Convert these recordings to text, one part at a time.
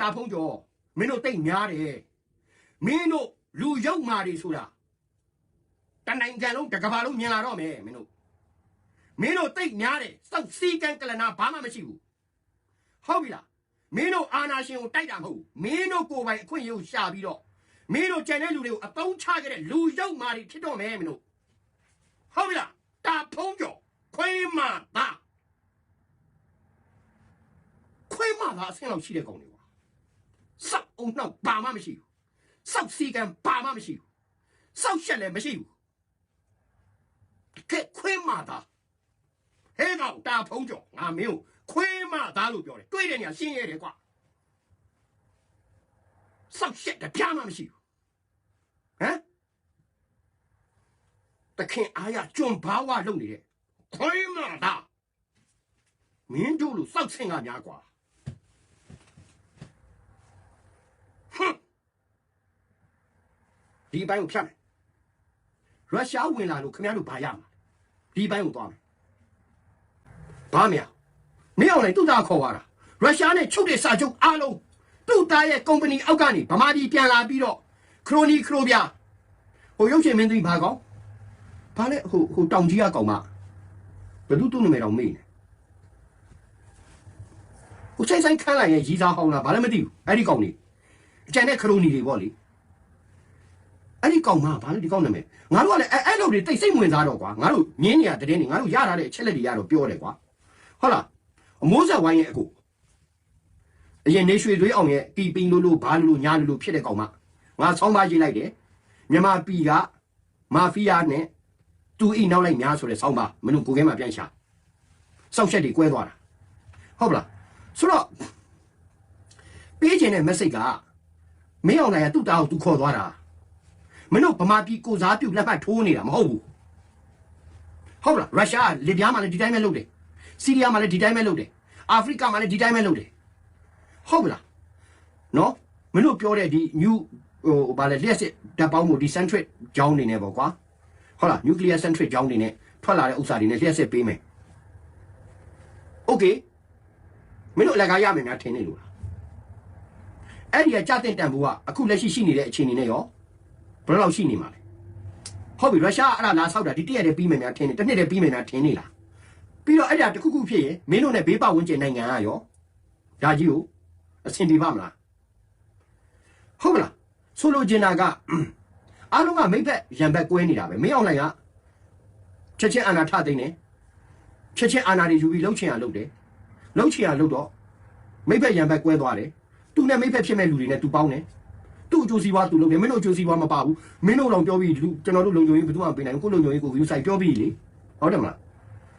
တာဖုံးကျော်မင်းတို့တိတ်များတယ်မင်းတို့လူရုပ်မာတွေဆိုတာတနိုင်ငံလုံးတစ်ကမ္ဘာလုံးမြင်လာတော့မယ်မင်းတို့မင်းတို့တိတ်များတယ်စောက်စီကံကလနာဘာမှမရှိဘူးဟုတ်ပြီလားမင်းတို့အာနာရှင်ကိုတိုက်တာမဟုတ်ဘူးမင်းတို့ကိုယ်ပိုင်အခွင့်အရေးကိုရှာပြီးတော့မင်းတို့ကြံတဲ့လူတွေကိုအတုံးချခဲ့တဲ့လူရုပ်မာတွေဖြစ်တော့မယ်မင်းတို့ဟုတ်ပြီလားတာဖုံးကျော်ခွေးမာသားခွေးမာသားအဆင့်လောက်ရှိတဲ့ကောင်တွေကွာ စောက်အောင်နှောက်ဘာမှမရှိဘူးစောက်စီကံဘာမှမရှိဘူးစောက်ရှက်လည်းမရှိဘူးကဲခွေးမသားဟဲကောင်တာဖုံးကြော်ငါမင်းကိုခွေးမသားလို့ပြောတယ်တွေ့တဲ့နေရာရှင်းရတယ်ကွာစောက်ရှက်တပြားမှမရှိဘူးဟမ်တခင်အားရကျွန်းဘာဝလုပ်နေတဲ့ခွေးမသားမင်းတို့လိုစောက်ဆင်ကများကွာ ဟွန်း ဒီဘိုင်းကိုဖြတ်မယ်ရုရှားဝင်လာလို့ခင်ဗျားတို့ဘာရမှာလဲဒီဘိုင်းကိုသွားမယ်ဘာမရမင်းအောင်လိုက်သူ့သားခေါ်သွားတာရုရှားနဲ့ချုပ်တဲ့စာချုပ်အားလုံးသူ့သားရဲ့ကုမ္ပဏီအောက်ကနေဗမာပြည်ပြန်လာပြီးတော့ခရိုနီခရိုပြဟိုရုပ်ရှင်မင်းသမီးဘာကောင်ဘာလဲဟိုဟိုတောင်ကြီးကကောင်မဘယ်သူသူ့နာမည်တော့မေ့နေဟိုဆိုင်ဆိုင်ခန်းလိုက်ရဲ့ရီစားဟောင်းလားဘာလဲမသိဘူးအဲ့ဒီကောင်နေအကျန်တဲ့ခရိုနီတွေပေါ့လေ အဲ့ဒီကောင်မဘာလဲဒီကောင်နာမည်ငါတို့ကလည်းအဲ့အဲ့လိုတွေတိတ်စိတ်ဝင်စားတော့ကွာငါတို့မြင်းနေရတဲ့တင်းနေငါတို့ရထားတဲ့အချက်လက်တွေရတော့ပြောတယ်ကွာဟုတ်လားအမိုးဆက်ဝိုင်းရဲ့အကူအရင်နေရွှေသွေးအောင်ရဲ့တီပင်းလို့လို့ဘာလို့လို့ညာလို့လို့ဖြစ်တဲ့ကောင်မငါဆောင်းပါရေးလိုက်တယ်မြန်မာပြည်ကမာဖီးယားနဲ့သူအိနောက်လိုက်များဆိုတဲ့ဆောင်းပါမင်းတို့ကိုကဲမှာပြန်ရှာစောက်ချက်တွေကွဲသွားတာဟုတ်ပလားဆိုတော့ပေးခြင်းတဲ့ message ကမင်းအောင်နိုင်ကသူ့တာကိုသူခေါ်သွားတာ မင်းတို့ဗမာပြည်ကိုစားပြုတ်လက်ဖက်ထိုးနေတာမဟုတ်ဘူးဟုတ်လားရုရှားလစ်ဗျားမှာလည်းဒီတိုင်းပဲလုပ်တယ်စီးရီးယားမှာလည်းဒီတိုင်းပဲလုပ်တယ်အာဖရိကမှာလည်းဒီတိုင်းပဲလုပ်တယ်ဟုတ်မလားနော်မင်းတို့ပြောတဲ့ဒီ new ဟိုဗာလဲလျှက်စစ်ဓာတ်ပေါင်းမှုဒီ centric ကြောင်းနေနေပေါ့ကွာဟုတ်လား nuclear centric ကြောင်းနေနေထွက်လာတဲ့ဥစ္စာတွေနဲ့လျှက်စစ်ပေးမယ် okay မင်းတို့အလကားရမယ်များထင်နေလို့လားအဲ့ဒီကကြတဲ့တန်ဖိုးကအခုလက်ရှိရှိနေတဲ့အခြေအနေနဲ့ရောဘ ယ်လောက်ရှိနေမှာလဲဟုတ်ပြီရုရှားကအဲ့ဒါလာဆောက်တာဒီတရက်တည်းပြီးမယ်များထင်နေတစ်နှစ်တည်းပြီးမယ်များထင်နေလားပြီးတော့အဲ့ဒါတစ်ခုခုဖြစ်ရင်မင်းတို့နဲ့ဘေးပဝန်းကျင်နိုင်ငံကရောဒါကြီးကိုအဆင်ပြေပါမလားဟုတ်မလားဆိုလိုချင်တာကအားလုံးကမိဖက်ရံဘက်ကွဲနေတာပဲမင်းအောင်လိုင်ကချက်ချင်းအာနာထသိနေချက်ချင်းအာနာတွေယူပြီးလှုပ်ချင်ရလှုပ်တယ်လှုပ်ချင်ရလှုပ်တော့မိဖက်ရံဘက်ကွဲသွားတယ်သူနဲ့မိဖက်ဖြစ်မဲ့လူတွေနဲ့သူပေါင်းတယ် သူ့အကျိုးစီးပွားသူလုပ်တယ်မင်းတို့အကျိုးစီးပွားမပါဘူးမင်းတို့တော့ပြောပြီးလူကျွန်တော်တို့လုံခြုံရေးဘယ်သူမှမပေးနိုင်ဘူးကိုလုံခြုံရေးကို view site ပြောပြီးလေဟုတ်တယ်မလား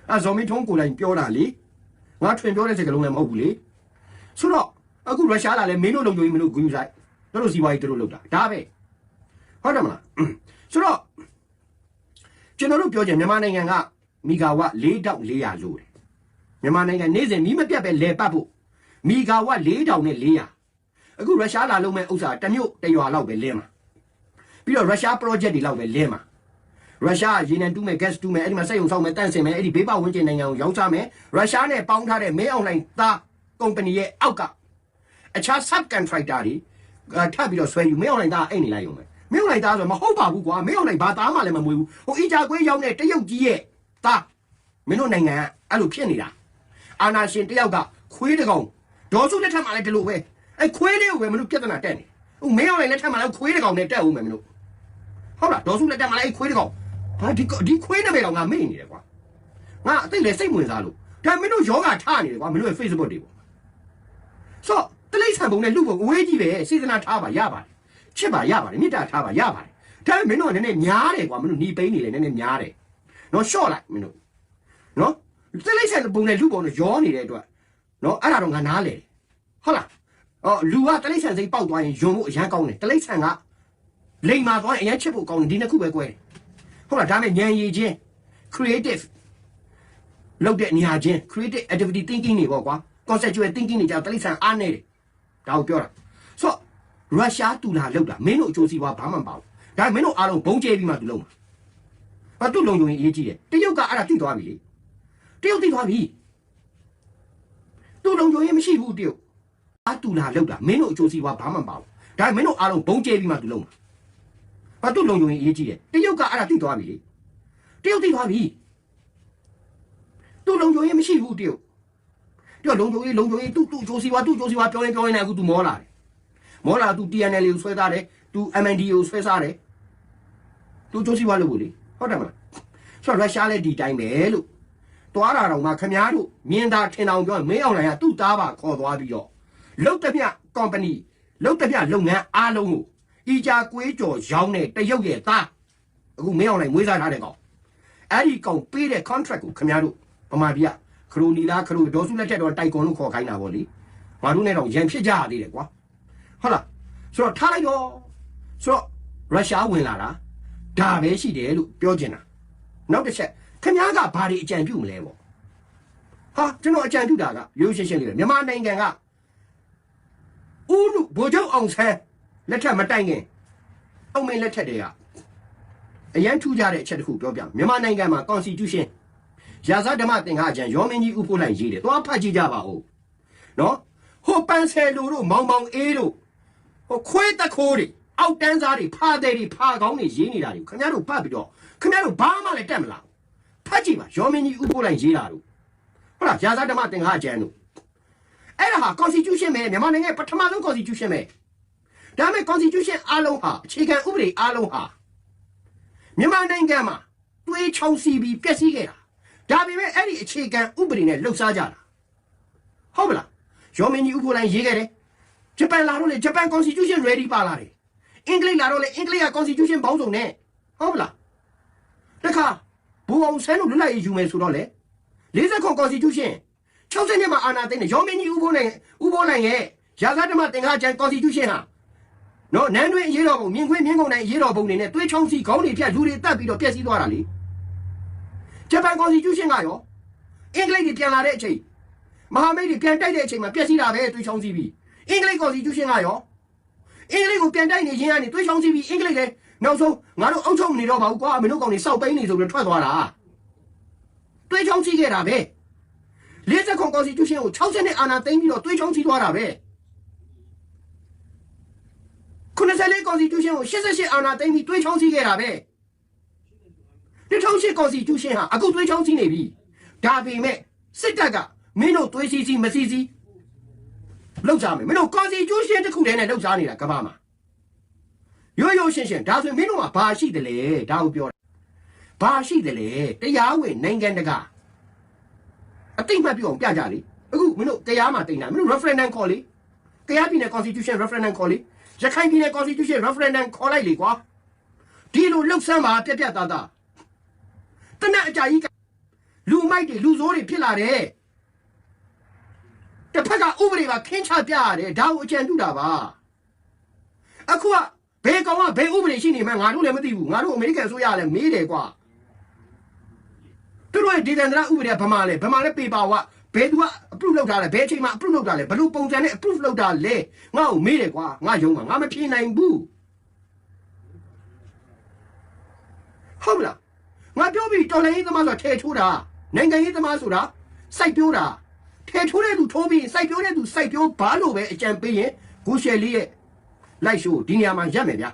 အဲဇော်မင်းထုံးကိုယ်တိုင်ပြောတာလေငါထွင်ပြောတဲ့စကားလုံးလည်းမဟုတ်ဘူးလေဆိုတော့အခုရုရှားလာလဲမင်းတို့လုံခြုံရေးမင်းတို့ view site တို့တို့စီးပွားရေးတို့လုပ်တာဒါပဲဟုတ်တယ်မလားဆိုတော့ကျွန်တော်တို့ပြောကြမြန်မာနိုင်ငံကမီဂါဝတ်4400လို့တယ်မြန်မာနိုင်ငံနေ့စဉ်မီးမပြတ်ပဲလဲပတ်ဖို့မီဂါဝတ်4000နဲ့400 အခုရုရှားလာလုံးမဲ့ဥစ္စာတစ်မြို့တစ်ရွာလောက်ပဲလင်းမှာပြီးတော့ရုရှား project တွေလောက်ပဲလင်းမှာရုရှားရေနံတူးမယ် gas တူးမယ်အဲ့ဒီမှာစက်ရုံဆောက်မယ်တန့်စင်မယ်အဲ့ဒီဘေးပဝန်းကျင်နိုင်ငံကိုရောင်းချမယ်ရုရှားနဲ့ပေါင်းထားတဲ့မဲအွန်လိုင်းသားကုမ္ပဏီရဲ့အောက်ကအခြား sub contractor တွေအဲထပ်ပြီးတော့ဆွဲယူမဲအွန်လိုင်းသားအဲ့နေလိုက်ရုံပဲမဲအွန်လိုင်းသားဆိုမဟုတ်ပါဘူးကွာမဲအွန်လိုင်းဘာသားမှလည်းမမွေးဘူးဟိုအီဂျာကွေးရောက်တဲ့တရုတ်ကြီးရဲ့သားမင်းတို့နိုင်ငံကအဲ့လိုဖြစ်နေတာအာနာရှင်တယောက်ကခွေးတကောင်ဒေါ်စုလက်ထက်မှာလည်းဒီလိုပဲ အဲခွေးလေးကိုပဲမလို့ပြဿနာတက်နေဟိုမင်းအောင်လည်းလက်ထက်မှာလည်းခွေးတကောင်နဲ့တက်ဦးမယ်မလို့ဟုတ်လားဒေါ်စုလက်ထက်မှာလည်းအဲခွေးတကောင်ဟာဒီဒီခွေးနာမည်တော့ငါမေ့နေတယ်ကွာငါအသိလည်းစိတ်ဝင်စားလို့ဒါမင်းတို့ယောဂထားနေတယ်ကွာမင်းတို့ရဲ့ Facebook တွေပေါ့ဆိုတော့တလိမ့်ဆန်ပုံနဲ့လူပုံအဝေးကြီးပဲစေတနာထားပါရပါတယ်ချစ်ပါရပါတယ်မေတ္တာထားပါရပါတယ်ဒါပေမဲ့မင်းတို့ကနည်းနည်းများတယ်ကွာမင်းတို့หนีပိန်းနေလေနည်းနည်းများတယ်နော်ရှော့လိုက်မင်းတို့နော်တလိမ့်ဆန်ပုံနဲ့လူပုံနဲ့ရောနေတဲ့အတွက်နော်အဲ့ဒါတော့ငါနားလေတယ်ဟုတ်လား အော်လူကတိရစ္ဆာန်စိတ်ပေါက်သွားရင်ယွန်ဖို့အရန်ကောင်းတယ်တိရစ္ဆာန်ကလိမ်မာသွားရင်အရန်ချစ်ဖို့ကောင်းတယ်ဒီနှစ်ခုပဲကွဲတယ်ဟုတ်လားဒါနဲ့ဉာဏ်ရည်ချင်း creative လုပ်တဲ့နေရာချင်း creative activity thinking တွေပေါ့ကွာ conceptual thinking တွေကြောင့်တိရစ္ဆာန်အားနေတယ်ဒါကိုပြောတာဆိုတော့ရုရှားတူလာလောက်တာမင်းတို့အကျိုးစီးပွားဘာမှမပါဘူးဒါမင်းတို့အားလုံးဘုံကျဲပြီးမှသူလုံးမှာဘာသူ့လုံုံရင်အရေးကြီးတယ်တရုတ်ကအဲ့ဒါသိသွားပြီလေတရုတ်သိသွားပြီသူ့လုံုံရင်မရှိဘူးတရုတ် အတူလာလောက်တာမင်းတို့အကျိုးစီးပွားဘာမှမပါဘူးဒါပေမဲ့မင်းတို့အားလုံးဘုံကျဲပြီးမှသူလုံးမှာဘာသူ့လုံုံရင်အရေးကြီးတယ်တရုတ်ကအဲ့ဒါသိသွားပြီလေတရုတ်သိသွားပြီသူ့လုံုံရင်မရှိဘူးတရုတ်တရုတ်လုံုံရင်လုံုံရင်သူ့သူ့အကျိုးစီးပွားသူ့အကျိုးစီးပွားပြောရင်ပြောရင်လည်းအခုသူမောလာတယ်မောလာသူ TNL ကိုဆွဲသားတယ်သူ MND ကိုဆွဲစားတယ်သူအကျိုးစီးပွားလုပ်ဖို့လေဟုတ်တယ်မလားဆိုတော့ရုရှားလည်းဒီတိုင်းပဲလို့သွားတာတော့မှခမားတို့မြင်တာထင်အောင်ပြောရင်မင်းအောင်လိုင်ကသူ့သားပါခေါ်သွားပြီးတော့ လုတ်တပြ company လုတ်တပြလုပ်ငန်းအားလုံးကိုအီဂျာကွေးကြော်ရောင်းတဲ့တရုတ်ရဲ့သားအခုမင်းအောင်လိုင်မွေးစားထားတဲ့ကောင်အဲ့ဒီကောင်ပေးတဲ့ contract ကိုခမားတို့ဗမာပြည်ကခရိုနီလာခရိုဒေါ်စုလက်ထက်တော့တိုက်ကွန်လို့ခေါ်ခိုင်းတာပေါ့လေငါတို့နဲ့တော့ရန်ဖြစ်ကြရသေးတယ်ကွာဟုတ်လားဆိုတော့ထားလိုက်တော့ဆိုတော့ရုရှားဝင်လာတာဒါပဲရှိတယ်လို့ပြောချင်တာနောက်တစ်ချက်ခင်ဗျားကဘာတွေအကြံပြုမလဲပေါ့ဟာကျွန်တော်အကြံပြုတာကရိုးရှင်းရှင်းလေးပဲမြန်မာနိုင်ငံက ဦးလူဗိုလ်ချုပ်အောင်ဆန်းလက်ထက်မတိုင်ခင်အုံမင်းလက်ထက်တွေကအရန်ထူးကြတဲ့အချက်တစ်ခုပြောပြမယ်မြန်မာနိုင်ငံမှာ constitution ရာဇဓမ္မသင်္ဃာကျမ်းရောမင်းကြီးဥဖို့လိုက်ရေးတယ်သွားဖတ်ကြည့်ကြပါဦးနော်ဟိုပန်းဆယ်လူတို့မောင်မောင်အေးတို့ဟိုခွေးတခိုးတွေအောက်တန်းစားတွေဖားတဲ့တွေဖားကောင်းတွေရေးနေတာတွေခင်ဗျားတို့ဖတ်ပြီးတော့ခင်ဗျားတို့ဘာမှလည်းတက်မလားဖတ်ကြည့်ပါရောမင်းကြီးဥဖို့လိုက်ရေးတာတို့ဟုတ်လားရာဇဓမ္မသင်္ဃာကျမ်းတို့ အဲ့ဒါဟာ constitution ပဲမြန်မာနိုင်ငံရဲ့ပထမဆုံး constitution ပဲဒါပေမဲ့ constitution အားလုံးဟာအခြေခံဥပဒေအားလုံးဟာမြန်မာနိုင်ငံမှာတွေးချောင်းစီပြီးပြည့်စည်ခဲ့တာဒါပေမဲ့အဲ့ဒီအခြေခံဥပဒေနဲ့လှုပ်ရှားကြတာဟုတ်မလားရောမင်းကြီးဥဖို့လိုက်ရေးခဲ့တယ်ဂျပန်လာတော့လေဂျပန် constitution ready ပါလာတယ်အင်္ဂလိပ်လာတော့လေအင်္ဂလိပ်က constitution ပေါင်းစုံနဲ့ဟုတ်မလားတခါဘူအောင်ဆန်းတို့လွတ်လပ်ရေးယူမယ်ဆိုတော့လေ40ခွန် constitution 60နှစ်မှာအာဏာသိမ်းတယ်ရောမင်းကြီးဥဖို့လိုက်ဥဖို့လိုက်ရဲ့ရာဇဓမ္မသင်္ဃာကျမ်း constitution ဟာနော်နန်းတွင်ရေးတော်ပုံမြင်ခွင့်မြင်ကုန်တိုင်းရေးတော်ပုံတွေနဲ့တွေးချောင်းစီခေါင်းတွေဖြတ်လူတွေတက်ပြီးတော့ပြည့်စည်သွားတာလေဂျပန် constitution ကရောအင်္ဂလိပ်တွေပြန်လာတဲ့အချိန်မဟာမိတ်တွေပြန်တိုက်တဲ့အချိန်မှာပြည့်စည်တာပဲတွေးချောင်းစီပြီးအင်္ဂလိပ် constitution ကရောအင်္ဂလိပ်ကိုပြန်တိုက်နေခြင်းကနေတွေးချောင်းစီပြီးအင်္ဂလိပ်လည်းနောက်ဆုံးငါတို့အုပ်ချုပ်မနေတော့ပါဘူးကွာမင်းတို့ကောင်တွေစောက်ပိန်းနေဆိုပြီးထွက်သွားတာတွေးချောင်းစီခဲ့တာပဲ 40ခွန် constitution ကို60နှစ်အာဏာသိမ်းပြီးတော့တွေးချောင်းစီသွားတာပဲ94 constitution ကို88အာဏာသိမ်းပြီးတွေးချောင်းစီခဲ့တာပဲ2008 constitution ဟာအခုတွေးချောင်းစီနေပြီဒါပေမဲ့စစ်တပ်ကမင်းတို့တွေးစီစီမစီစီလောက်ကြမယ်မင်းတို့ constitution တစ်ခုတည်းနဲ့လောက်ကြနေတာကမ္ဘာမှာရိုးရိုးရှင်းရှင်းဒါဆိုရင်မင်းတို့ကဘာရှိတယ်လဲဒါကိုပြောတာဘာရှိတယ်လဲတရားဝင်နိုင်ငံတကာ အတိတ်မှတ်ပြအောင်ပြကြလေအခုမင်းတို့တရားမှာတင်တာမင်းတို့ referendum ခေါ်လေတရားပြည်နယ် constitution referendum ခေါ်လေရခိုင်ပြည်နယ် constitution referendum ခေါ်လိုက်လေကွာဒီလိုလှုပ်ဆမ်းပါပြက်ပြက်သားသားတနက်အကြာကြီးကလူမိုက်တွေလူဆိုးတွေဖြစ်လာတယ်တစ်ဖက်ကဥပဒေပါခင်းချပြရတယ်ဒါကိုအကြံပြုတာပါအခုကဘယ်ကောင်ကဘယ်ဥပဒေရှိနေမှငါတို့လည်းမသိဘူးငါတို့အမေရိကန်အစိုးရလည်းမေးတယ်ကွာ သူတို့ရဲ့ဒေသန္တရဥပဒေကဗမာလဲဗမာလဲပေပါဝဘယ်သူက approve လုပ်တာလဲဘယ်အချိန်မှာ approve လုပ်တာလဲဘယ်လိုပုံစံနဲ့ approve လုပ်တာလဲငါ့ကိုမေးတယ်ကွာငါယုံမှာငါမဖြေနိုင်ဘူးဟုတ်မလားငါပြောပြီးတော်လိုင်းရေးသမားဆိုတာထဲထိုးတာနိုင်ငံရေးသမားဆိုတာစိုက်ပြိုးတာထဲထိုးတဲ့သူထိုးပြီးစိုက်ပြိုးတဲ့သူစိုက်ပြိုးဘာလို့ပဲအကြံပေးရင်ကိုရှယ်လေးရဲ့လိုက်ရှိုးဒီနေရာမှာရက်မယ်ဗျာ